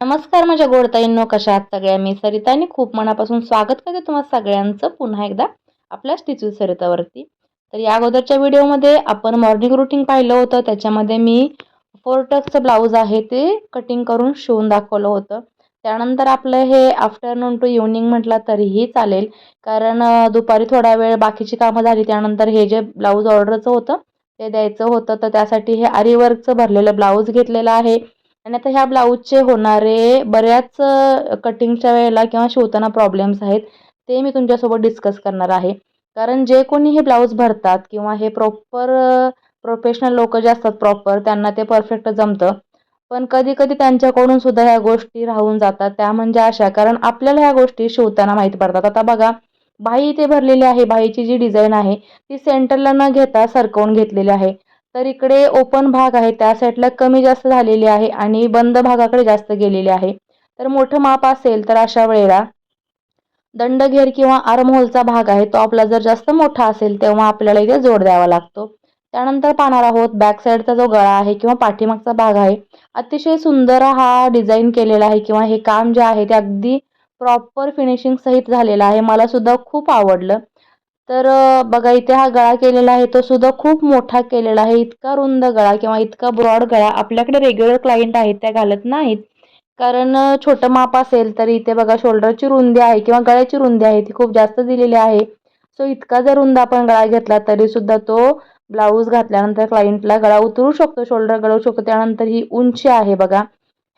नमस्कार माझ्या गोडताईंनो कशा आहात सगळ्या मी सरिता आणि खूप मनापासून स्वागत करते तुम्हाला सगळ्यांचं पुन्हा एकदा आपल्या स्टिचू सरितावरती. तर या अगोदरच्या व्हिडिओमध्ये आपण मॉर्निंग रुटीन पाहिलं होतं त्याच्यामध्ये मी फोर टक्सचं ब्लाऊज आहे ते कटिंग करून शिवून दाखवलं होतं. त्यानंतर आपलं हे आफ्टरनून टू इव्हनिंग म्हटलं तरीही चालेल कारण दुपारी थोडा वेळ बाकीची कामं झाली त्यानंतर हे जे ब्लाऊज ऑर्डरचं होतं ते द्यायचं होतं. तर त्यासाठी हे आरीवर्कचं भरलेलं ब्लाऊज घेतलेलं आहे. आणि आता ह्या ब्लाऊजचे होणारे बऱ्याच कटिंगच्या वेळेला किंवा शिवताना प्रॉब्लेम्स आहेत ते मी तुमच्यासोबत डिस्कस करणार आहे. कारण जे कोणी हे ब्लाऊज भरतात किंवा हे प्रॉपर प्रोफेशनल लोक जे असतात प्रॉपर त्यांना ते परफेक्ट जमतं. पण कधी कधी त्यांच्याकडून सुद्धा ह्या गोष्टी राहून जातात. त्या म्हणजे अशा कारण आपल्याला ह्या गोष्टी शिवताना माहीत पडतात. आता बघा बाई इथे भरलेली आहे. बाईची जी डिझाईन आहे ती सेंटरला न घेता सरकवून घेतलेली आहे. तर इकडे ओपन भाग आहे. त्या साईडला कमी जास्त झालेली आहे आणि बंद भागाकडे जास्त गेलेली आहे. तर मोठं माप असेल तर अशा वेळेला दंडघेर किंवा आर्महोलचा भाग आहे. तो आपला जर जास्त मोठा असेल तेव्हा आपल्याला इथे जोड द्यावा लागतो. त्यानंतर पाहणार आहोत बॅक साईडचा जो गळा आहे किंवा पाठीमागचा भाग आहे. अतिशय सुंदर हा डिझाईन केलेला आहे किंवा हे काम जे आहे ते अगदी प्रॉपर फिनिशिंग सहित झालेलं आहे. मला सुद्धा खूप आवडलं. तर बघा इथे हा गळा केलेला आहे तो सुद्धा खूप मोठा केलेला आहे. इतका रुंद गळा किंवा इतका ब्रॉड गळा आपल्याकडे रेग्युलर क्लायंट आहेत त्या घालत नाहीत. कारण छोटं माप असेल तर इथे बघा शोल्डरची रुंदी आहे किंवा गळ्याची रुंदी आहे ती खूप जास्त दिलेली आहे. सो इतका जर रुंद आपण गळा घेतला तरी सुद्धा तो ब्लाऊज घातल्यानंतर क्लायंटला गळा उतरू शकतो शोल्डर गळू शकतो. त्यानंतर ही उंची आहे बघा.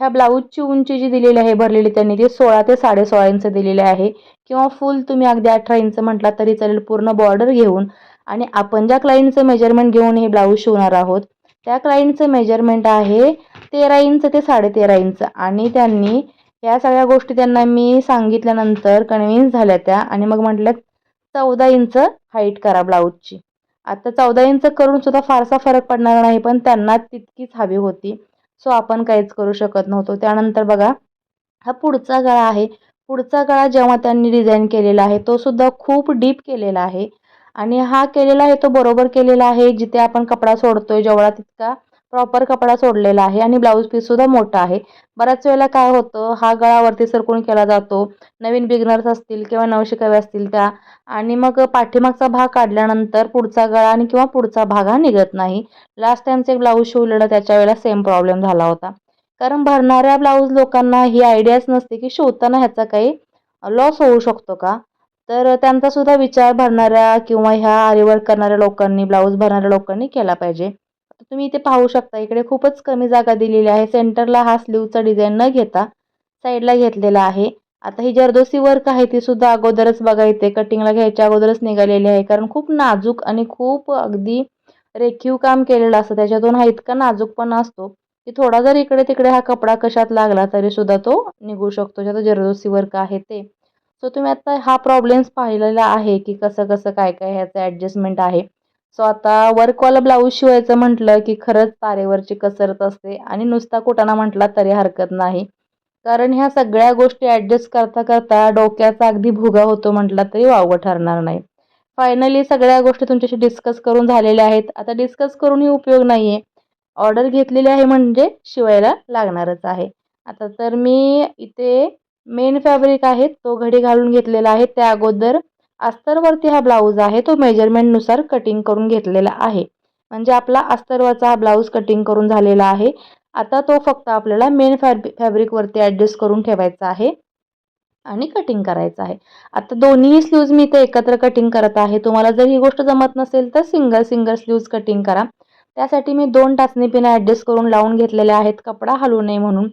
ह्या ब्लाऊजची उंची जी दिलेली आहे भरलेली त्यांनी ती सोळा ते साडेसोळा इंच दिलेली आहे. किंवा फुल तुम्ही अगदी अठरा इंच म्हटला तरी चालेल पूर्ण बॉर्डर घेऊन. आणि आपण ज्या क्लायंटचं मेजरमेंट घेऊन हे ब्लाऊज शिवणार आहोत त्या क्लायंटचं मेजरमेंट आहे तेरा इंच ते साडेतेरा इंच. आणि त्यांनी या सगळ्या गोष्टी त्यांना मी सांगितल्यानंतर कन्व्हिन्स झाल्या त्या. आणि मग म्हटल्या चौदा इंच हाईट करा ब्लाऊजची. आता चौदा इंच करून सुद्धा फारसा फरक पडणार नाही पण त्यांना तितकीच हवी होती. सो आपण काहीच करू शकत नव्हतो. त्यानंतर बघा हा पुढचा गळा आहे. पुढचा गळा जेव्हा त्यांनी डिझाईन केलेला आहे तो सुद्धा खूप डीप केलेला आहे. आणि हा केलेला आहे तो बरोबर केलेला आहे जिथे आपण कपडा सोडतोय जेवढा तितका प्रॉपर कपडा सोडलेला आहे आणि ब्लाऊज पीस सुद्धा मोठा आहे. बऱ्याच वेळेला काय होतं हा गळावरती सरकून केला जातो. नवीन बिगनर्स असतील किंवा नवशिकावे असतील त्या आणि मग पाठीमागचा भाग काढल्यानंतर पुढचा गळा आणि किंवा पुढचा भाग हा निघत नाही. लास्ट टाइमचे एक ब्लाऊज शिवलेलं त्याच्या वेळेला सेम प्रॉब्लेम झाला होता. कारण भरणाऱ्या ब्लाऊज लोकांना ही आयडियाच नसते की शिवताना ह्याचा काही लॉस होऊ शकतो का? तर त्यांचा सुद्धा विचार भरणाऱ्या किंवा ह्या आरीवर्क करणाऱ्या लोकांनी ब्लाऊज भरणाऱ्या लोकांनी केला पाहिजे. तुम्ही इथे पाहू शकता इकडे खूपच कमी जागा दिलेली आहे. सेंटरला हा स्लीवचा डिझाईन न घेता साईडला घेतलेला आहे. आता ही जरदोसी वर्क आहे ती सुद्धा अगोदरच बघा इथे. कटिंगला घ्यायच्या अगोदरच निघालेली आहे कारण खूप नाजूक आणि खूप अगदी रेखीव काम केलेलं असतं. त्याच्यातून हा इतका नाजूकपणा असतो की थोडा जर इकडे तिकडे हा कपडा कशात लागला तरी सुद्धा तो निघू शकतो. ज्याचा जरदोसी वर्क आहे ते. सो तुम्ही आता हा प्रॉब्लेम्स पाहिलेला आहे की कसं कसं काय काय ह्याचं ॲडजस्टमेंट आहे. सो आता वर्कवाला ब्लाऊज शिवायचं म्हटलं की खरंच तारेवरची कसरत असते आणि नुसता कुटाणा म्हटला तरी हरकत नाही. कारण ह्या सगळ्या गोष्टी ॲडजस्ट करता करता डोक्याचा अगदी भुगा होतो म्हटला तरी वावं ठरणार नाही. फायनली सगळ्या गोष्टी तुमच्याशी डिस्कस करून झालेल्या आहेत. आता डिस्कस करूनही उपयोग नाही आहे ऑर्डर घेतलेली आहे म्हणजे शिवायला लागणारच आहे. आता तर मी इथे मेन फॅब्रिक आहे तो घडी घालून घेतलेला आहे. त्या अगोदर अस्तरवरती हा ब्लाऊज आहे तो मेजरमेंटनुसार कटिंग करून घेतलेला आहे. म्हणजे आपला अस्तरवरचा हा ब्लाऊज कटिंग करून झालेला आहे. आता तो फक्त आपल्याला मेन फॅब फॅब्रिकवरती ॲडजस्ट करून ठेवायचा आहे आणि कटिंग करायचं आहे. आता दोन्ही स्लीव्ज मी इथे एकत्र कटिंग करत आहे. तुम्हाला जर ही गोष्ट जमत नसेल तर सिंगल सिंगल स्लीव्ज कटिंग करा. त्यासाठी मी दोन टाचणी पिना ॲडजस्ट करून लावून घेतलेले आहेत. कपडा हलू नये म्हणून.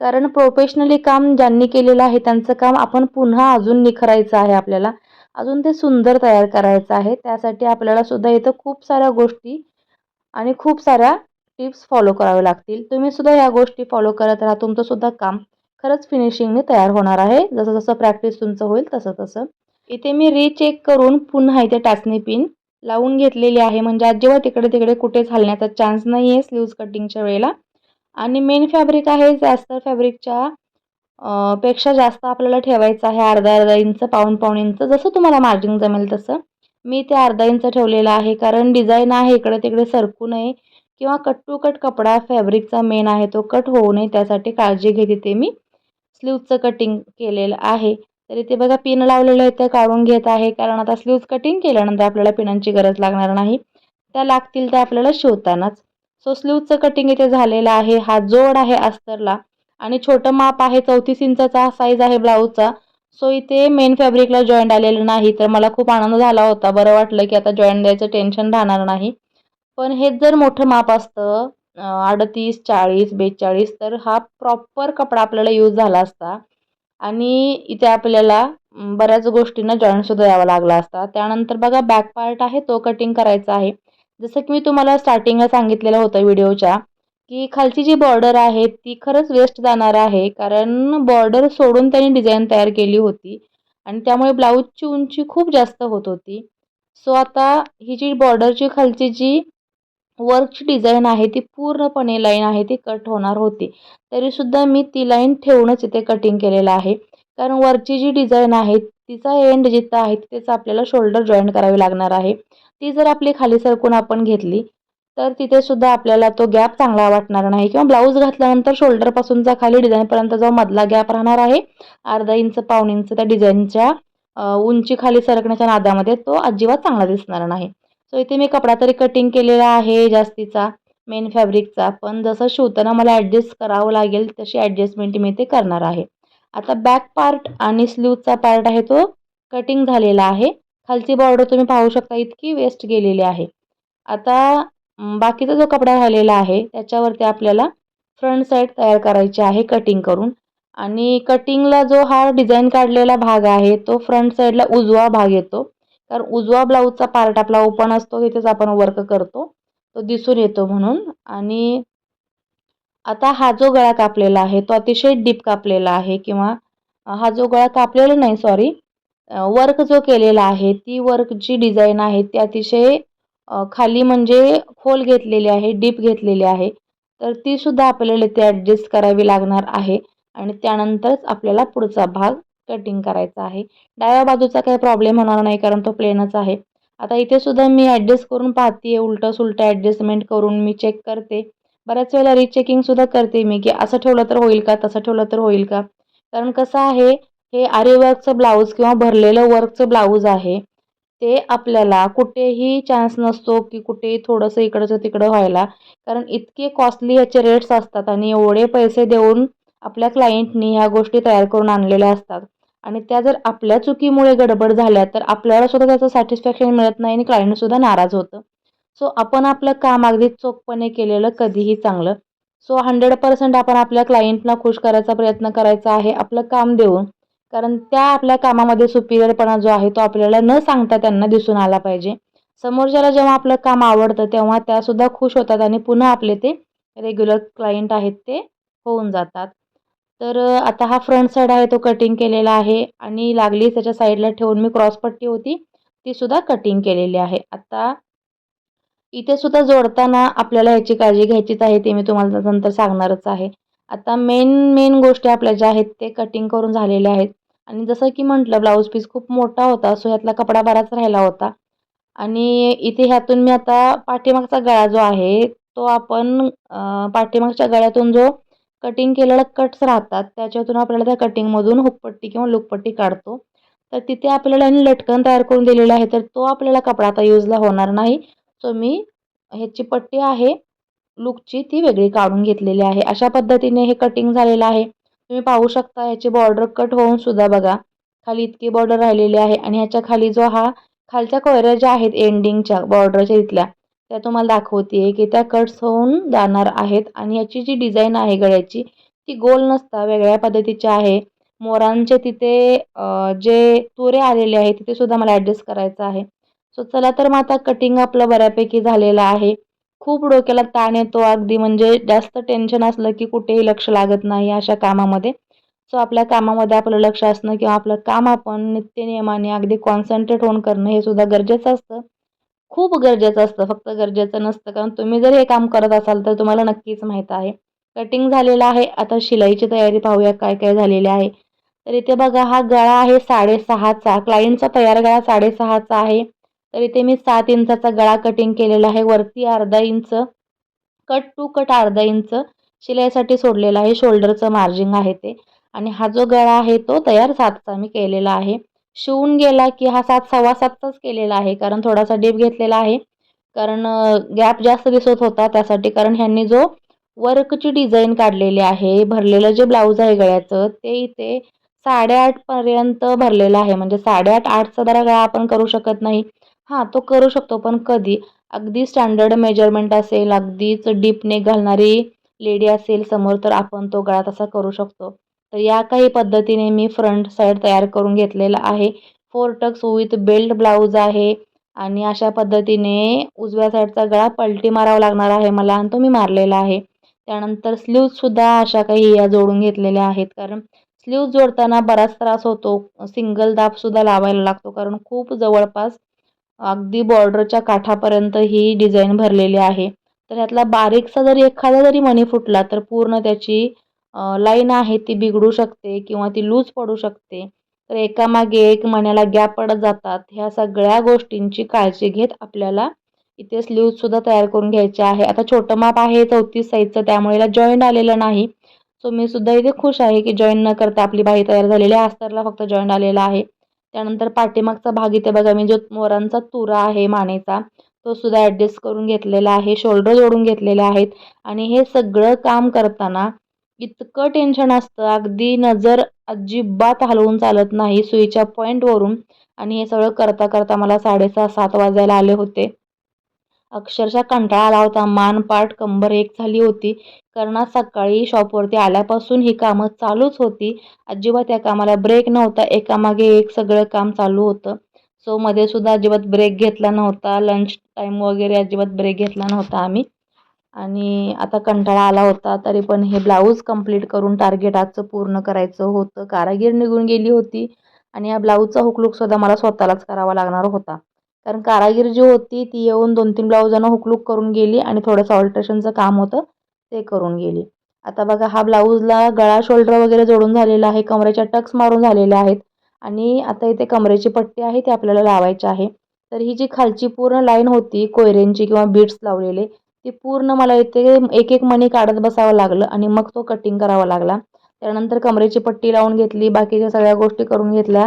कारण प्रोफेशनली काम ज्यांनी केलेलं आहे त्यांचं काम आपण पुन्हा अजून निखरायचं आहे आपल्याला. अजून ते सुंदर तयार करायचं आहे. त्यासाठी आपल्याला सुद्धा इथं खूप साऱ्या गोष्टी आणि खूप साऱ्या टिप्स फॉलो करावे लागतील. तुम्ही सुद्धा या गोष्टी फॉलो करत राहा. तुमचं सुद्धा काम खरंच फिनिशिंगने तयार होणार आहे. जसं जसं प्रॅक्टिस तुमचं होईल तसं तसं. इथे मी रिचेक करून पुन्हा इथे टाचणी पिन लावून घेतलेली आहे. म्हणजे अजिबात तिकडे तिकडे कुठेच हलण्याचा चान्स नाही आहे स्लीव्ज कटिंगच्या वेळेला. आणि मेन फॅब्रिक आहे जास्त फॅब्रिकच्या पेक्षा जास्त आपल्याला ठेवायचं आहे अर्धा अर्धा इंच पाऊण पाऊण इंच जसं तुम्हाला मार्जिन जमेल तसं. मी ते अर्धा इंच ठेवलेलं आहे कारण डिझाईन आहे इकडे तिकडे सरकू नये किंवा कट टू कट कपडा फॅब्रिकचा मेन आहे तो कट होऊ नये त्यासाठी काळजी घेते ते मी. स्लीवचं कटिंग केलेलं आहे. तर इथे बघा पिन लावलेलं आहे ते काढून घेत आहे कारण आता स्लीव्ज कटिंग केल्यानंतर आपल्याला पिनांची गरज लागणार नाही. त्या लागतील त्या आपल्याला शिवतानाच. सो स्लीवचं कटिंग इथे झालेलं आहे. हा जोड आहे अस्तरला. आणि छोटं माप आहे चौतीस इंचाचा साईज आहे ब्लाऊजचा सो इथे मेन फॅब्रिकला जॉईंट आलेलं नाही तर मला खूप आनंद झाला होता. बरं वाटलं की आता जॉईंट द्यायचं टेन्शन राहणार नाही. पण हेच जर मोठं माप असतं अडतीस चाळीस बेचाळीस तर हा प्रॉपर कपडा आपल्याला यूज झाला असता. आणि इथे आपल्याला बऱ्याच गोष्टींना जॉईंटसुद्धा द्यावा लागला असता. त्यानंतर बघा बॅक पार्ट आहे तो कटिंग करायचा आहे. जसं की मी तुम्हाला स्टार्टिंगला सांगितलेलं होतं व्हिडिओच्या की खालची जी बॉर्डर आहे ती खरंच वेस्ट जाणार आहे. कारण बॉर्डर सोडून त्यांनी डिझाईन तयार केली होती. आणि त्यामुळे ब्लाऊजची उंची खूप जास्त होत होती. सो आता ही जी बॉर्डरची खालची जी वर्कची डिझाईन आहे ती पूर्णपणे लाईन आहे ती कट होणार होती. तरीसुद्धा मी ती लाईन ठेवूनच इथे कटिंग केलेलं आहे. कारण वरची जी डिझाईन आहे तिचा एंड जिथं आहे तिथेच आपल्याला शोल्डर जॉईंट करावी लागणार आहे. ती जर आपली खाली सरकून आपण घेतली तर तिथे सुद्धा आपल्याला तो गॅप चांगला वाटणार नाही. किंवा ब्लाऊज घातल्यानंतर शोल्डरपासूनचा खाली डिझाईनपर्यंत जो मधला गॅप राहणार आहे अर्धा इंच पाऊण इंच त्या डिझाईनच्या उंची खाली सरकण्याच्या नादामध्ये तो अजिबात चांगला दिसणार नाही. सो इथे मी कपडा तरी कटिंग केलेला आहे जास्तीचा मेन फॅब्रिकचा पण जसं शिवताना मला ॲडजस्ट करावं लागेल तशी ॲडजस्टमेंट मी ते करणार आहे. आता बॅक पार्ट आणि स्लीवचा पार्ट आहे तो कटिंग झालेला आहे. खालची बॉर्डर तुम्ही पाहू शकता इतकी वेस्ट गेलेली आहे. आता बाकीचा जो कपडा राहिलेला आहे त्याच्यावरती आपल्याला फ्रंट साईड तयार करायची आहे कटिंग करून. आणि कटिंगला जो हा डिझाईन काढलेला भाग आहे तो फ्रंट साईडला उजवा भाग येतो. कारण उजवा ब्लाऊजचा पार्ट आपला ओपन असतो तिथेच आपण वर्क करतो. तो दिसून येतो म्हणून. आणि आता हा जो गळा कापलेला आहे तो अतिशय डीप कापलेला आहे किंवा हा जो गळा कापलेला नाही सॉरी वर्क जो केलेला आहे ती वर्क जी डिझाईन आहे ती अतिशय खाली म्हणजे खोल घेतलेली आहे डीप घेतलेली आहे. तर तीसुद्धा आपल्याला इथे ॲडजस्ट करावी लागणार आहे. आणि त्यानंतरच आपल्याला पुढचा भाग कटिंग करायचा आहे. डाव्या बाजूचा काही प्रॉब्लेम होणार नाही कारण तो प्लेनच आहे. आता इथे सुद्धा मी ॲडजस्ट करून पाहते उलटं सुलटं ॲडजस्टमेंट करून मी चेक करते. बऱ्याच वेळेला रिचेकिंगसुद्धा करते मी की असं ठेवलं तर होईल का तसं ठेवलं तर होईल का? कारण कसं आहे हे आरी वर्कचं ब्लाऊज किंवा भरलेलं वर्कचं ब्लाऊज आहे. ते आपल्याला कुठेही चान्स नसतो की कुठेही थोडंसं इकडचं तिकडं व्हायला. कारण इतके कॉस्टली याचे रेट्स असतात आणि एवढे पैसे देऊन आपल्या क्लायंटनी ह्या गोष्टी तयार करून आणलेल्या असतात. आणि त्या जर आपल्या चुकीमुळे गडबड झाल्या तर आपल्याला सुद्धा त्याचं सॅटिस्फॅक्शन मिळत नाही आणि क्लायंटसुद्धा नाराज होतं. सो आपण आपलं काम अगदी चोखपणे केलेलं कधीही चांगलं. सो हंड्रेड पर्सेंट आपण आपल्या क्लायंटला खुश करायचा प्रयत्न करायचा आहे. आपलं काम देऊन कारण त्या आपल्या कामामध्ये सुपिरियरपणा जो आहे तो आपल्याला न सांगता त्यांना दिसून आला पाहिजे. समोरच्याला जेव्हा आपलं काम आवडतं तेव्हा त्यासुद्धा खुश होतात आणि पुन्हा आपले ते रेग्युलर क्लायंट आहेत ते होऊन जातात. तर आता हा फ्रंट साईड आहे तो कटिंग केलेला आहे आणि लागली त्याच्या साईडला ठेवून मी क्रॉसपट्टी होती ती सुद्धा कटिंग केलेली आहे. आता इथे सुद्धा जोडताना आपल्याला याची काळजी घ्यायचीच आहे ते मी तुम्हाला नंतर सांगणारच आहे. आता मेन मेन गोष्टी आपल्या ज्या आहेत ते कटिंग करून झालेल्या आहेत. आणि जसं की म्हटलं ब्लाऊज पीस खूप मोठा होता सो ह्यातला कपडा बराच राहिला होता. आणि इथे ह्यातून मी आता पाठीमागचा गळा जो आहे तो आपण पाठीमागच्या गळ्यातून जो कटिंग केलेला कट्स राहतात त्याच्यातून आपल्याला त्या कटिंगमधून हुकपट्टी किंवा लुकपट्टी काढतो. तर तिथे आपल्याला लटकन तयार करून दिलेला आहे तर तो आपल्याला कपडा आता यूजला होणार नाही. सो मी ह्याची पट्टी आहे लुकची ती वेगळी काढून घेतलेली आहे. अशा पद्धतीने हे कटिंग झालेलं आहे. तुम्ही पाहू शकता ह्याची बॉर्डर कट होऊन सुद्धा बघा. खाली इतकी बॉर्डर राहिलेली आहे आणि ह्याच्या खाली जो हा खालच्या कोयऱ्या ज्या आहेत एंडिंगच्या बॉर्डरच्या इथल्या त्या तुम्हाला दाखवते की त्या कट्स होऊन जाणार आहेत आणि याची जी डिझाईन आहे गळ्याची ती गोल नसता वेगळ्या पद्धतीची आहे. मोरांचे तिथे जे तुरे आलेले आहे तिथे सुद्धा मला ॲडजस्ट करायचं आहे. सो चला तर मग आता कटिंग आपलं बऱ्यापैकी झालेलं आहे. खूप डोक्याला ताण येतो. अगदी म्हणजे जास्त टेन्शन असलं की कुठेही लक्ष लागत नाही अशा कामामध्ये. सो आपल्या कामामध्ये आपलं लक्ष असणं किंवा आपलं काम आपण नित्यनियमाने अगदी कॉन्सन्ट्रेट होऊन करणं हे सुद्धा गरजेचं असतं. खूप गरजेचं असतं. फक्त गरजेचं नसतं. कारण तुम्ही जर हे काम करत असाल तर तुम्हाला नक्कीच माहीत आहे. कटिंग झालेलं आहे. आता शिलाईची तयारी पाहूया काय काय झालेली आहे. तर इथे बघा हा गळा आहे साडेसहाचा. क्लायंटचा तयार गळा साडेसहाचा आहे. तर इथे मी सात इंचाचा गळा कटिंग केलेला आहे. वरती अर्धा इंच कट टू कट अर्धा इंच शिलाईसाठी सोडलेला आहे. शोल्डरचं मार्जिंग आहे ते. आणि हा जो गळा आहे तो तयार सातचा मी केलेला आहे. शिवून गेला की हा सात सव्वा सातचाच केलेला आहे. कारण थोडासा डीप घेतलेला आहे. कारण गॅप जास्त दिसत होता त्यासाठी. कारण ह्यांनी जो वर्कची डिझाईन काढलेली आहे भरलेलं जे ब्लाऊज आहे गळ्याचं ते इथे साडेआठपर्यंत भरलेलं आहे. म्हणजे साडेआठ आठचा जरा गळा आपण करू शकत नाही. हां तो करू शकतो पण कधी? अगदी स्टँडर्ड मेजरमेंट असेल अगदीच डीपने घालणारी लेडी असेल समोर तर आपण तो गळा तसा करू शकतो. तर या काही पद्धतीने मी फ्रंट साईड तयार करून घेतलेला आहे. Four tucks with belt blouse आहे आणि अशा पद्धतीने उजव्या साईडचा गळा पलटी मारावा लागणार आहे मला आणि तो मी मारलेला आहे. त्यानंतर स्लीव्जसुद्धा अशा काही या जोडून घेतलेल्या आहेत कारण स्लीव्ज जोडताना बराच त्रास होतो. सिंगल दाबसुद्धा लावायला लागतो कारण खूप जवळपास अगदी बॉर्डरच्या काठापर्यंत ही डिझाईन भरलेली आहे. तर यातला बारीकसा जरी एखादा जरी मणी फुटला तर पूर्ण त्याची लाईन आहे ती बिघडू शकते किंवा ती लूज पडू शकते. तर एकामागे एक मण्याला गॅप पडत जातात. ह्या सगळ्या गोष्टींची काळजी घेत आपल्याला इथे स्लीव्जसुद्धा तयार करून घ्यायचे आहे. आता छोटं माप आहे चौतीस साईजचं त्यामुळे याला जॉईंट आलेलं नाही. सो मी सुद्धा इथे खुश आहे की जॉईन न करता आपली बाही तयार झालेली आहे. अस्तरला फक्त जॉईंट आलेला आहे. त्यानंतर पाठीमागचा भाग इथे बघा मी जो मोरांचा तुरा आहे मानेचा तो सुद्धा ॲडजस्ट करून घेतलेला आहे शोल्डर जोडून घेतलेले आहेत आणि हे सगळं काम करताना इतकं टेन्शन असतं अगदी नजर अजिबात हलवून चालत नाही सुईच्या पॉईंटवरून आणि हे सगळं करता करता मला साडेसहा सात वाजायला आले होते. अक्षरशः कंटाळा आला होता. मान पाठ कंबर एक झाली होती. कारण सकाळी शॉपवरती आल्यापासून ही कामं चालूच होती. अजिबात या कामाला ब्रेक नव्हता. एकामागे एक सगळं काम चालू होतं. सो मध्ये सुद्धा अजिबात ब्रेक घेतला नव्हता. लंच टाईम वगैरे अजिबात ब्रेक घेतला नव्हता आम्ही. आणि आता कंटाळा आला होता. तरी पण हे ब्लाऊज कंप्लीट करून टार्गेट आजचं पूर्ण करायचं होतं. कारागीर निघून गेली होती. आणि या ब्लाऊजचा हुकलूकसुद्धा मला स्वतःलाच करावा लागणार होता. कारण कारागीर जी होती ती येऊन दोन तीन ब्लाऊजांना हुकलूक करून गेली आणि थोडंसं ऑल्ट्रेशनचं काम होतं ते करून गेली. आता बघा हा ब्लाऊजला गळा शोल्डर वगैरे जोडून झालेला आहे कमरेच्या टक्स मारून झालेल्या आहेत आणि आता इथे कमरेची पट्टी आहे ती आपल्याला लावायची आहे. तर ही जी खालची पूर्ण लाईन होती कोयऱ्यांची किंवा बीट्स लावलेले ती पूर्ण मला इथे एक एक मणी काढत बसावं लागलं आणि मग तो कटिंग करावा लागला. त्यानंतर कमरेची पट्टी लावून घेतली बाकीच्या सगळ्या गोष्टी करून घेतल्या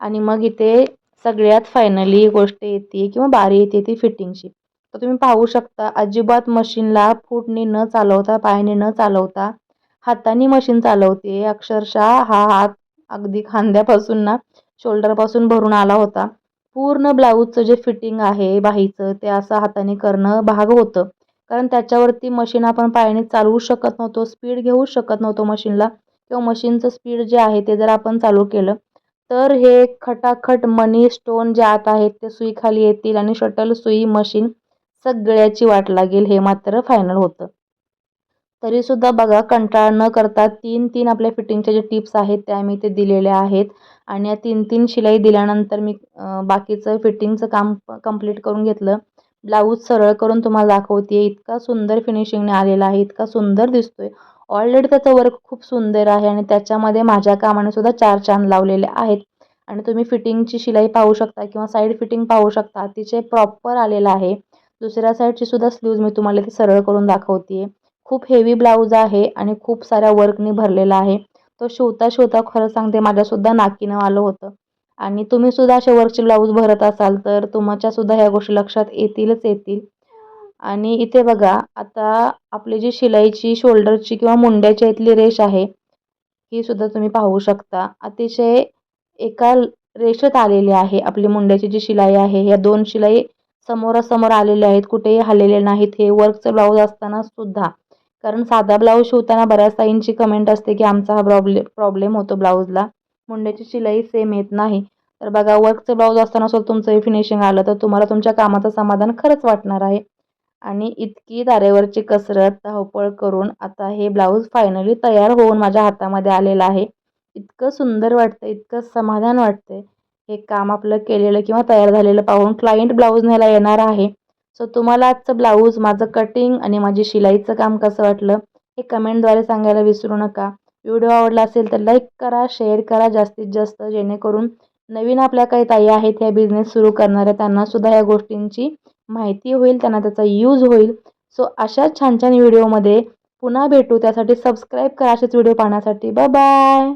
आणि मग इथे सगळ्यात फायनली गोष्ट येते किंवा बारी येते ती फिटिंगची तर तुम्ही पाहू शकता अजिबात मशीनला फूटने न चालवता पायाने न चालवता हाताने मशीन चालवते. अक्षरशः हा हात अगदी खांद्यापासून ना शोल्डरपासून भरून आला होता. पूर्ण ब्लाऊजचं जे फिटिंग आहे बाहीचं ते असं हाताने करणं भाग होतं. कारण त्याच्यावरती मशीन आपण पायाने चालवू शकत नव्हतो स्पीड घेऊ शकत नव्हतो मशीनला किंवा मशीनचं स्पीड जे आहे ते जर आपण चालू केलं तर हे खटाखट मनी स्टोन जे आत आहेत ते सुई खाली येतील आणि शटल सुई मशीन सगळ्याची वाट लागेल. हे मात्र फायनल होतं. तरीसुद्धा बघा कंटाळा न करता तीन तीन आपल्या फिटिंगच्या जे टिप्स आहेत त्या मी ते दिलेल्या आहेत. आणि या तीन तीन शिलाई दिल्यानंतर मी बाकीचं फिटिंगचं काम कंप्लीट करून घेतलं. ब्लाऊज सरळ करून तुम्हाला दाखवते इतका सुंदर फिनिशिंगने आलेला आहे इतका सुंदर दिसतोय. ऑलरेडी त्याचं वर्क खूप सुंदर आहे आणि त्याच्यामध्ये माझ्या कामाने सुद्धा चार चांद लावलेले आहेत. आणि तुम्ही फिटिंगची शिलाई पाहू शकता किंवा साईड फिटिंग पाहू शकता. अतिशय प्रॉपर आलेलं आहे. दुसऱ्या साईडची सुद्धा स्लीव्ज मी तुम्हाला ते सरळ करून दाखवते खूप हेवी ब्लाऊज आहे आणि खूप साऱ्या वर्कनी भरलेला आहे. तो शिवता शिवता खरं सांगते माझ्यासुद्धा नाकीनं आलं होतं. आणि तुम्ही सुद्धा असे वर्कचे ब्लाऊज भरत असाल तर तुमच्यासुद्धा ह्या गोष्टी लक्षात येतीलच येतील. आणि इथे बघा आता आपली जी शिलाईची शोल्डरची किंवा मुंड्याच्या इथली रेष आहे ही सुद्धा तुम्ही पाहू शकता. अतिशय एका रेषेत आलेली आहे आपली मुंड्याची जी शिलाई आहे. या दोन शिलाई समोरासमोर आलेले आहेत. कुठेही हल्लेले नाहीत. हे वर्कचं ब्लाऊज असताना सुद्धा. कारण साधा ब्लाऊज शिवताना बऱ्याच ताईंची कमेंट असते की आमचा हा प्रॉब्ले प्रॉब्लेम होतो ब्लाऊजला मुंड्याची शिलाई सेम येत नाही. तर बघा वर्कचं ब्लाऊज असताना सुद्धा तुमचं हे फिनिशिंग आलं तर तुम्हाला तुमच्या कामाचं समाधान खरंच वाटणार आहे. आणि इतकी तारेवरची कसरत धावपळ करून आता हे ब्लाऊज फायनली तयार होऊन माझ्या हातामध्ये आलेलं आहे. इतकं सुंदर वाटतं इतकं समाधान वाटतंय. हे काम आपलं केलेलं किंवा तयार झालेलं पाहून क्लायंट ब्लाऊज न्यायला येणार आहे. सो तुम्हाला आजचं ब्लाऊज माझं कटिंग आणि माझी शिलाईचं काम कसं वाटलं हे कमेंटद्वारे सांगायला विसरू नका. व्हिडिओ आवडला असेल तर लाईक करा शेअर करा जास्तीत जास्त जेणेकरून नवीन आपल्या काही ताई आहेत ह्या बिझनेस सुरू करणाऱ्या त्यांनासुद्धा या गोष्टींची माहिती होईल त्यांना त्याचा यूज होईल. सो अशा छान छान व्हिडिओमध्ये पुन्हा भेटू. त्यासाठी सबस्क्राईब करा असेच व्हिडिओ पाहण्यासाठी. Bye bye